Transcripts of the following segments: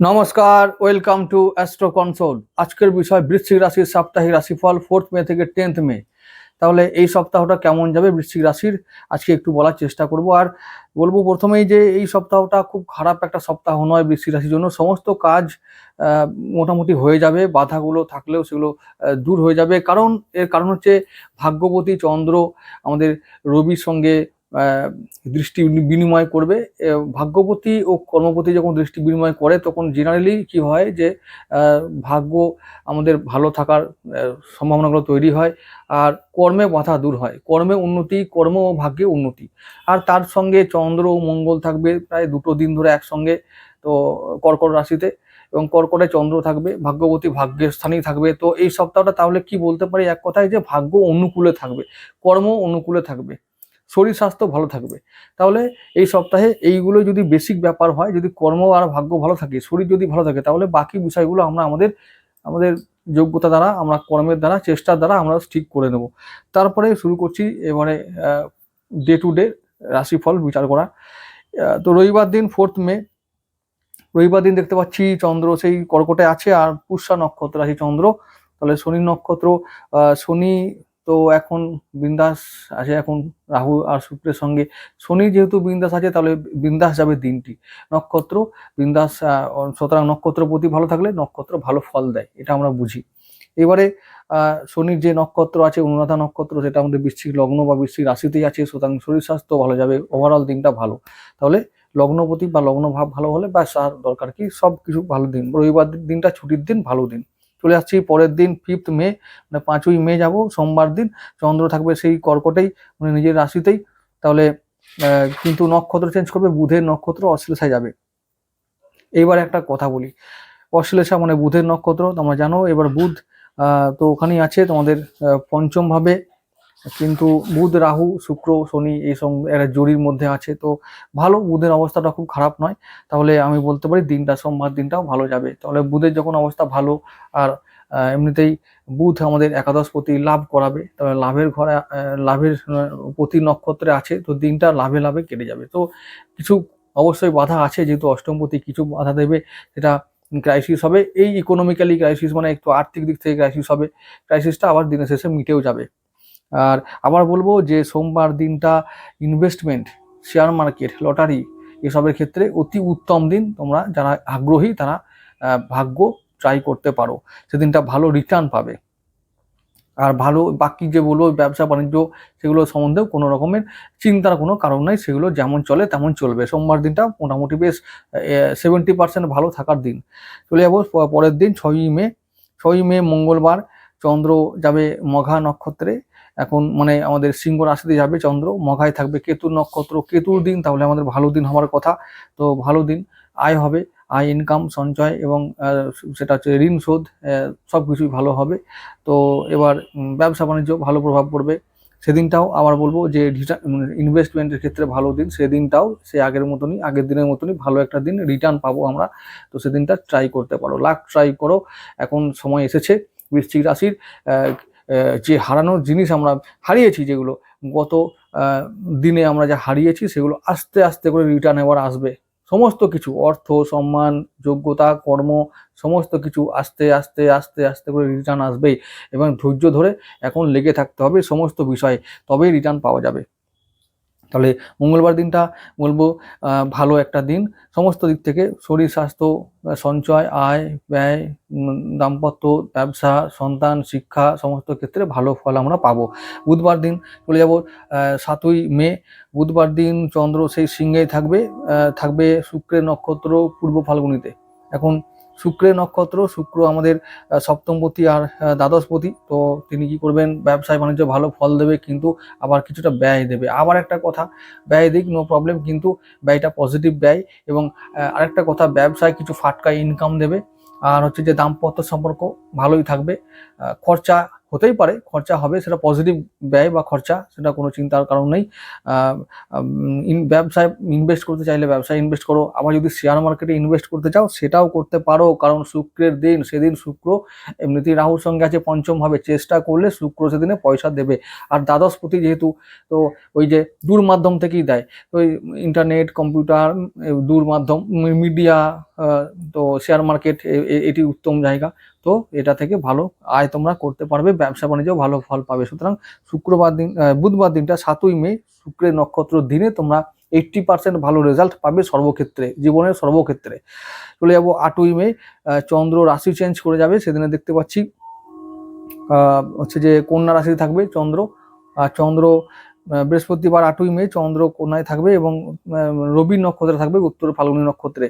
নমস্কার welcome to astro console আজকের বিষয় বৃশ্চিক রাশির সাপ্তাহিক রাশিফল ফোর্থ মে থেকে টেন্থ মে তাহলে এই সপ্তাহটা কেমন যাবে বৃশ্চিক রাশির? আজকে একটু বলার চেষ্টা করব। আর বলব প্রথমেই যে এই সপ্তাহটা খুব খারাপ একটা সপ্তাহ নয় বৃশ্চিক রাশির জন্য। সমস্ত কাজ মোটামুটি হয়ে যাবে। বাধাগুলো থাকলেও সেগুলো দূর হয়ে যাবে। কারণ, এর কারণ হচ্ছে ভাগ্যবতী চন্দ্র আমাদের রবির সঙ্গে দৃষ্টি বিনিময় করবে। এ, ভাগ্যবতী ও কর্মপতি যখন দৃষ্টি বিনিময় করে তখন জেনারেলি কি হয় যে ভাগ্য আমাদের ভালো থাকার সম্ভাবনাগুলো তৈরি হয় আর কর্মে বাধা দূর হয়। কর্মে উন্নতি কর্ম ও ভাগ্যে উন্নতি। আর তার সঙ্গে চন্দ্র ও মঙ্গল থাকবে প্রায় দুটো দিন ধরে একসঙ্গে তো কর্কট রাশিতে। এবং কর্কটে চন্দ্র থাকবে ভাগ্যবতী ভাগ্যের স্থানেই থাকবে। তো এই সপ্তাহটা তাহলে কি বলতে পারি? এক কথায় যে ভাগ্য অনুকূলে থাকবে কর্ম অনুকূলে থাকবে। শরীর স্বাস্থ্য ভালো থাকবে। তাহলে এই সপ্তাহে এইগুলো যদি বেসিক ব্যাপার হয়, যদি কর্ম আর ভাগ্য ভালো থাকে, শরীর যদি ভালো থাকে, তাহলে বাকি বিষয়গুলো আমরা আমাদের আমাদের যোগ্যতা দ্বারা, আমরা কর্মের দ্বারা, চেষ্টার দ্বারা আমরা ঠিক করে নেব। তারপরে শুরু করছি এবারে ডে টু ডে রাশিফল বিচার করা। তো রবিবার দিন ফোর্থ মে, রবিবার দিন দেখতে পাচ্ছি চন্দ্র সেই কর্কটে আছে আর পুষ্যা নক্ষত্র আছে চন্দ্র। তাহলে শনি নক্ষত্র শনি তো এখন বিন্দাস আছে, এখন রাহু আর শুক্রের সঙ্গে। শনি যেহেতু বিন্দাস আছে, তাহলে বিন্দাস যাবে দিনটি। নক্ষত্র বিন্দাস সুতরাং নক্ষত্র প্রতি ভালো থাকলে নক্ষত্র ভালো ফল দেয়, এটা আমরা বুঝি। এবারে শনির যে নক্ষত্র আছে, অনুরাধা নক্ষত্র, সেটা আমাদের বৃশ্চিক লগ্ন বা বৃশ্চিক রাশিতেই আছে, সুতরাং শরীর স্বাস্থ্য ভালো যাবে ওভারঅল দিনটা ভালো। তাহলে লগ্নপতি বা লগ্ন ভাব ভালো হলে বা আর দরকার কি সব কিছু ভালো দিন। রবিবার দিনটা ছুটির দিন, ভালো দিন। চলে আসছি পরের দিন ফিফথ মে মানে পাঁচই মে যাব সোমবার দিন। চন্দ্র থাকবে সেই কর্কটেই মানে নিজের রাশিতেই। তাহলে কিন্তু নক্ষত্র চেঞ্জ করবে বুধের নক্ষত্র অশ্লেষায় যাবে। এইবার একটা কথা বলি। অশ্লেষা মানে বুধের নক্ষত্র তোমরা জানো এবার বুধ তো ওখানেই আছে তোমাদের আহ, পঞ্চম ভাবে কিন্তু বুধ, রাহু, শুক্র, শনি এই সব একটা জরির মধ্যে আছে। তো ভালো, বুধের অবস্থাটা খুব খারাপ নয়। তাহলে আমি বলতে পারি দিনটা, সোমবার দিনটাও ভালো যাবে। তাহলে বুধের যখন অবস্থা ভালো, আর এমনিতেই বুধ আমাদের একাদশ প্রতি লাভ করাবে তবে লাভের ঘরে লাভের প্রতি নক্ষত্রে আছে, তো দিনটা লাভে লাভে কেটে যাবে। তো কিছু অবশ্যই বাধা আছে, যেহেতু অষ্টমপতি কিছু বাধা দেবে, সেটা ক্রাইসিস হবে। এই ইকোনমিক্যালি ক্রাইসিস মানে একটু আর্থিক দিক থেকে ক্রাইসিস হবে। ক্রাইসিসটা আবার দিনের শেষে মিটেও যাবে। আর আবার বলব যে সোমবার দিনটা ইনভেস্টমেন্ট শেয়ার মার্কেট লটারি এসবের ক্ষেত্রে অতি উত্তম দিন। তোমরা যারা আগ্রহী তারা ভাগ্য ট্রাই করতে পারো। সেদিনটা ভালো রিটার্ন পাবে। আর ভালো বাকি যে বলো ব্যবসা বাণিজ্য সেগুলো সম্বন্ধেও কোনো রকমের চিন্তার কোনো কারণ নাই। সেগুলো যেমন চলে তেমন চলবে। সোমবার দিনটা মোটামুটি বেশ সেভেন্টি পার্সেন্ট ভালো থাকার দিন। চলে যাব পরের দিন, ছয়ই মে ছয়ই মে মঙ্গলবার। চন্দ্র যাবে মঘা নক্ষত্রে। এখন মানে আমাদের সিংহ রাশিতে যাবে চন্দ্র, মঘায় থাকবে কেতুর নক্ষত্র। কেতুর দিন তাহলে আমাদের ভালো দিন হওয়ার কথা। তো ভালো দিন, আয় হবে, আয় ইনকাম সঞ্চয় এবং সেটা হচ্ছে ঋণ শোধ সব কিছুই ভালো হবে। তো এবার ব্যবসা বাণিজ্য ভালো প্রভাব পড়বে। সেদিনটাও আবার বলব যে ইনভেস্টমেন্টের ক্ষেত্রে ভালো দিন। সেদিনটাও সে আগের মতনই, আগের দিনের মতনই ভালো একটা দিন রিটার্ন পাবো আমরা। তো সেদিনটা ট্রাই করতে পারো। লাখ ট্রাই করো। এখন সময় এসেছে। বৃশ্চিক রাশির যে হারানোর জিনিস আমরা হারিয়েছি যেগুলো, গত দিনে আমরা যা হারিয়েছি সেগুলো আস্তে আস্তে করে রিটার্ন এবার আসবে। সমস্ত কিছু, অর্থ, সম্মান, যোগ্যতা, কর্ম, সমস্ত কিছু আস্তে আস্তে আস্তে আস্তে করে রিটার্ন আসবেই। এবং ধৈর্য ধরে এখন লেগে থাকতে হবে সমস্ত বিষয়ে, তবেই রিটার্ন পাওয়া যাবে। তাহলে মঙ্গলবার দিনটা বলব ভালো একটা দিন। সমস্ত দিক থেকে শরীর, স্বাস্থ্য, সঞ্চয়, আয়, ব্যয় দাম্পত্য, ব্যবসা, সন্তান, শিক্ষা সমস্ত ক্ষেত্রে ভালো ফল আমরা পাবো। বুধবার দিন চলে যাব সাতই মে। বুধবার দিন চন্দ্র সেই সিংহেই থাকবে থাকবে শুক্রের নক্ষত্র পূর্ব ফাল্গুনিতে। এখন শুক্রের নক্ষত্র, শুক্র আমাদের সপ্তমপতি আর দ্বাদশপতি। তো তিনি কি করবেন? ব্যবসায় বাণিজ্য ভালো ফল দেবে কিন্তু আবার কিছুটা ব্যয় দেবে। আবার একটা কথা, ব্যয় দিক নো প্রবলেম কিন্তু ব্যয়টা পজিটিভ ব্যয় এবং আরেকটা কথা, ব্যবসায় কিছু ফাটকা ইনকাম দেবে। আর হচ্ছে যে দাম্পত্য সম্পর্ক ভালোই থাকবে। খরচা হতেই পারে, খরচা হবে, সেটা পজিটিভ ব্যয় বা খরচা, সেটা কোনো চিন্তার কারণ নেই। ইন- ব্যবসায় ইনভেস্ট করতে চাইলে ব্যবসায় ইনভেস্ট করো। আবার যদি শেয়ার মার্কেটে ইনভেস্ট করতে চাও, সেটাও করতে পারো। কারণ শুক্রের দিন, সেদিন শুক্র, এমনিতেই রাহুর সঙ্গে আছে, পঞ্চম ভাবে চেষ্টা করলে শুক্র সেদিনে পয়সা দেবে। আর দ্বাদশপতি যেহেতু, তো ওই যে দূর মাধ্যম থেকেই দেয়। তো ওই ইন্টারনেট কম্পিউটার দূর মাধ্যম মিডিয়া তো শেয়ার মার্কেট এটি উত্তম জায়গা। তো এটা থেকে ভালো আয় তোমরা করতে পারবে, ব্যবসা বাণিজ্য ভালো ফল পাবে। সুতরাং শুক্রবার দিন বুধবার দিনটা সাতই মে, শুক্রের নক্ষত্র দিনে তোমরা এইট্টি পার্সেন্ট ভালো রেজাল্ট পাবে সর্বক্ষেত্রে, জীবনের সর্বক্ষেত্রে। চলে যাব আটই মে চন্দ্র রাশি চেঞ্জ করে যাবে, সেদিনে দেখতে পাচ্ছি হচ্ছে যে কন্যা রাশি থাকবে চন্দ্র, আর চন্দ্র বৃহস্পতিবার আটই মে চন্দ্র কন্যায় থাকবে এবং রবি নক্ষত্রে থাকবে উত্তর ফাল্গুনী নক্ষত্রে।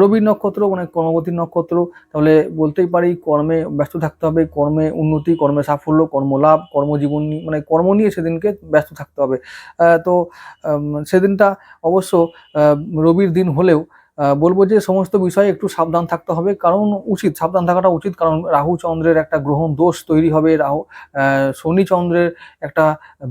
রবি নক্ষত্র মানে কর্মগতির নক্ষত্র, তাহলে বলতেই পারি কর্মে ব্যস্ত থাকতে হবে, কর্মে উন্নতি, কর্মে সাফল্য, কর্মলাভ, কর্মজীবন মানে কর্ম নিয়ে সেদিনকে ব্যস্ত থাকতে হবে। তো সেদিনটা অবশ্য রবির দিন হলেও বলব যে সমস্ত বিষয়ে একটু সাবধান থাকতে হবে, কারণ উচিত, সাবধান থাকাটা উচিত। কারণ রাহু চন্দ্রের একটা গ্রহণ দোষ তৈরি হবে, রাহু শনি চন্দ্রের একটা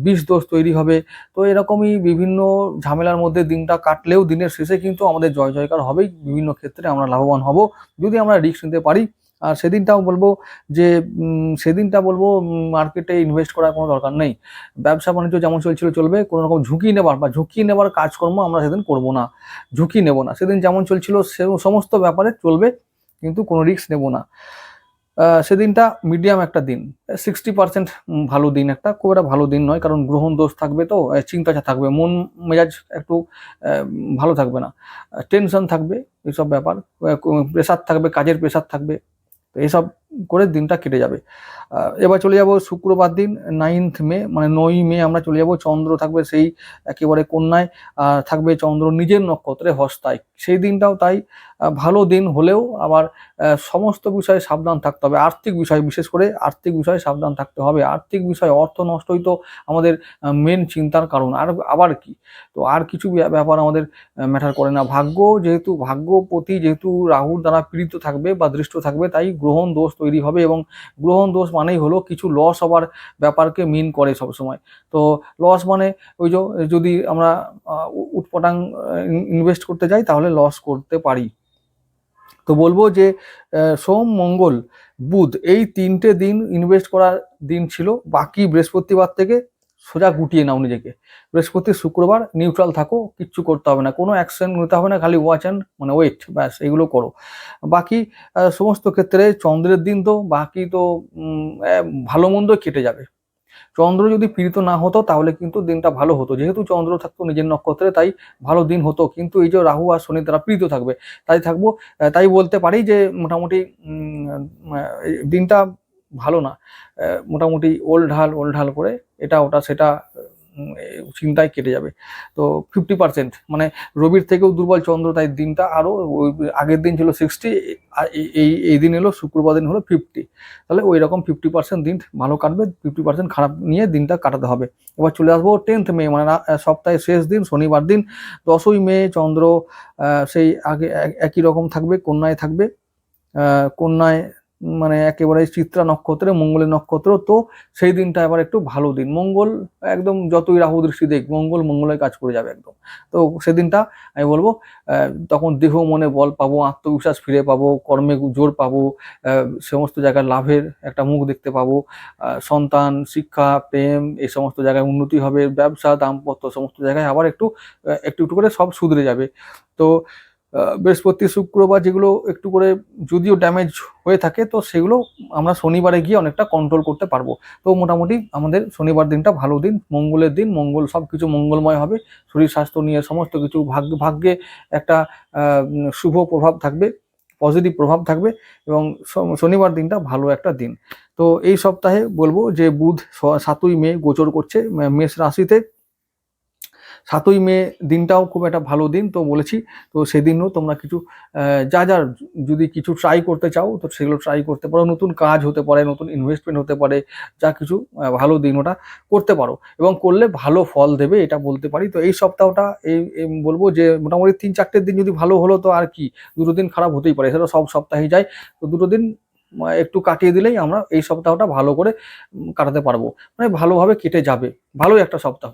বিষ দোষ তৈরি হবে। তো এরকমই বিভিন্ন ঝামেলার মধ্যে দিনটা কাটলেও দিনের শেষে কিন্তু আমাদের জয় জয়কার হবেই। বিভিন্ন ক্ষেত্রে আমরা লাভবান হব। যদি আমরা রিস্ক নিতে পারি আর সেদিনটাও বলব যে সেদিনটা বলব মার্কেটে ইনভেস্ট করার কোনো দরকার নেই। ব্যবসা বাণিজ্য যেমন চলছিল চলবে কোনো রকম ঝুঁকি নেবার বা ঝুঁকি নেবার কাজকর্ম আমরা সেদিন করব না। ঝুঁকি নেব না। সেদিন যেমন চলছিল সে সমস্ত ব্যাপারে চলবে কিন্তু কোনো রিস্ক নেব না। সেদিনটা মিডিয়াম একটা দিন। সিক্সটি পার্সেন্ট ভালো দিন একটা খুব একটা ভালো দিন নয় কারণ গ্রহণ দোষ থাকবে তো আহ, চিন্তা থাকবে মন মেজাজ একটু ভালো থাকবে না। টেনশন থাকবে এইসব ব্যাপার প্রেশার থাকবে কাজের প্রেশার থাকবে। তো এইসব করে দিনটা কেটে যাবে। এবার চলে যাব শুক্রবার দিন নাইন্থ মে মানে নয়ই মে আমরা চলে যাব, চন্দ্র থাকবে সেই একেবারে কন্যায় থাকবে চন্দ্র নিজের নক্ষত্রে হস্তায়। সেই দিনটাও তাই ভালো দিন হলেও আবার সমস্ত বিষয়ে সাবধান থাকতে হবে। আর্থিক বিষয়, বিশেষ করে আর্থিক বিষয়ে সাবধান থাকতে হবে। আর্থিক বিষয় অর্থ নষ্টই তো আমাদের মেন চিন্তার কারণ। আর আবার কি? তো আর কিছু ব্যাপার আমাদের ম্যাটার করে না। ভাগ্য যেহেতু, ভাগ্যপতি যেহেতু রাহুর দ্বারা পীড়িত থাকবে বা দৃষ্ট থাকবে, তাই গ্রহণ দোষ তৈরি হবে এবং গ্রহণ দোষ মানেই হলো কিছু লস হবার ব্যাপারকে মিন করে সবসময়। তো লস মানে ওই যে যদি আমরা উটপটাং ইনভেস্ট করতে যাই তাহলে লস করতে পারি। তো বলব যে সোম, মঙ্গল, বুধ এই তিনটে দিন ইনভেস্ট করার দিন ছিল। বাকি বৃহস্পতিবার থেকে সোজা গুটিয়ে নাও নিজেকে। বৃহস্পতি, শুক্রবার নিউট্রাল থাকো, কিচ্ছু করতে হবে না, কোনো অ্যাকশন নিতে হবে না, খালি ওয়াচ অ্যান্ড মানে ওয়েট ব্যাস, এগুলো করো। বাকি সমস্ত ক্ষেত্রে চন্দ্রের দিন তো, বাকি তো ভালো মন্দ কেটে যাবে। চন্দ্র যদি পীড়িত না হতো, তাহলে কিন্তু দিনটা ভালো হতো। যেহেতু চন্দ্র থাকতো নিজের নক্ষত্রে, তাই ভালো দিন হতো। কিন্তু এই যে রাহু আর শনি, তারা পীড়িত থাকবে। তাই থাকব তাই বলতে পারি যে মোটামুটি দিনটা ভালো না। মোটামুটি ওল ঢাল ওল ঢাল করে এটা, ওটা, সেটা চিন্তায় কেটে যাবে। তো ফিফটি পার্সেন্ট মানে রবির থেকেও দুর্বল চন্দ্র তাই দিনটা আরও ওই আগের দিন ছিল সিক্সটি এই- এই দিন এলো, শুক্রবার দিন হলো ফিফটি তাহলে ওই রকম ফিফটি পার্সেন্ট দিন ভালো কাটবে ফিফটি পার্সেন্ট খারাপ নিয়ে দিনটা কাটাতে হবে। এবার চলে আসব টেন্থ মে মানে সপ্তাহের শেষ দিন, শনিবার দিন। দশই মে, চন্দ্র সেই আগে এক- একই রকম থাকবে, কন্যায় থাকবে। কন্যায় মানে একেবারে চিত্রা নক্ষত্রে, মঙ্গলের নক্ষত্র। তো সেই দিনটা এবার একটু ভালো দিন। মঙ্গল একদম যতই রাহু দৃষ্টি দেখ, মঙ্গল মঙ্গলের কাজ করে যাবে একদম। তো সেদিনটা আমি বলব তখন দেহ মনে বল পাবো, আত্মবিশ্বাস ফিরে পাবো, কর্মে জোর পাবো সমস্ত জায়গায় লাভের একটা মুখ দেখতে পাবো সন্তান, শিক্ষা, প্রেম, এই সমস্ত জায়গায় উন্নতি হবে, ব্যবসা, দাম্পত্য সমস্ত জায়গায় আবার একটু একটু একটু করে সব সুধরে যাবে। তো বৃহস্পতি, শুক্রবার যেগুলো একটু করে যদিও ড্যামেজ হয়ে থাকে, তো সেগুলো আমরা শনিবারে গিয়ে অনেকটা কন্ট্রোল করতে পারব। তো মোটামুটি আমাদের শনিবার দিনটা ভালো দিন, মঙ্গলের দিন, মঙ্গল সব কিছু মঙ্গলময় হবে, শরীর স্বাস্থ্য নিয়ে সমস্ত কিছু ভাগ্য ভাগ্যে একটা শুভ প্রভাব থাকবে পজিটিভ প্রভাব থাকবে এবং শনিবার দিনটা ভালো একটা দিন। তো এই সপ্তাহে বলব যে বুধ সাতই মে গোচর করছে মেষ রাশিতে। সাতই মে দিনটাও খুব একটা ভালো দিন, তো বলেছি। তো সেদিনও তোমরা কিছু যা যা যদি কিছু ট্রাই করতে চাও, তো সেগুলো ট্রাই করতে পারো। নতুন কাজ হতে পারে, নতুন ইনভেস্টমেন্ট হতে পারে, যা কিছু ভালো দিন ওটা করতে পারো। এবং করলে ভালো ফল দেবে, এটা বলতে পারি। তো এই সপ্তাহটা এই বলব যে মোটামুটি তিন চারটের দিন যদি ভালো হলো, তো আর কি? দুটো দিন খারাপ হতেই পারে, সেটা সব সপ্তাহে যায়। তো দুটো দিন একটু কাটিয়ে দিলেই আমরা এই সপ্তাহটা ভালো করে কাটাতে পারব। মানে ভালোভাবে কেটে যাবে। ভালোই একটা সপ্তাহ।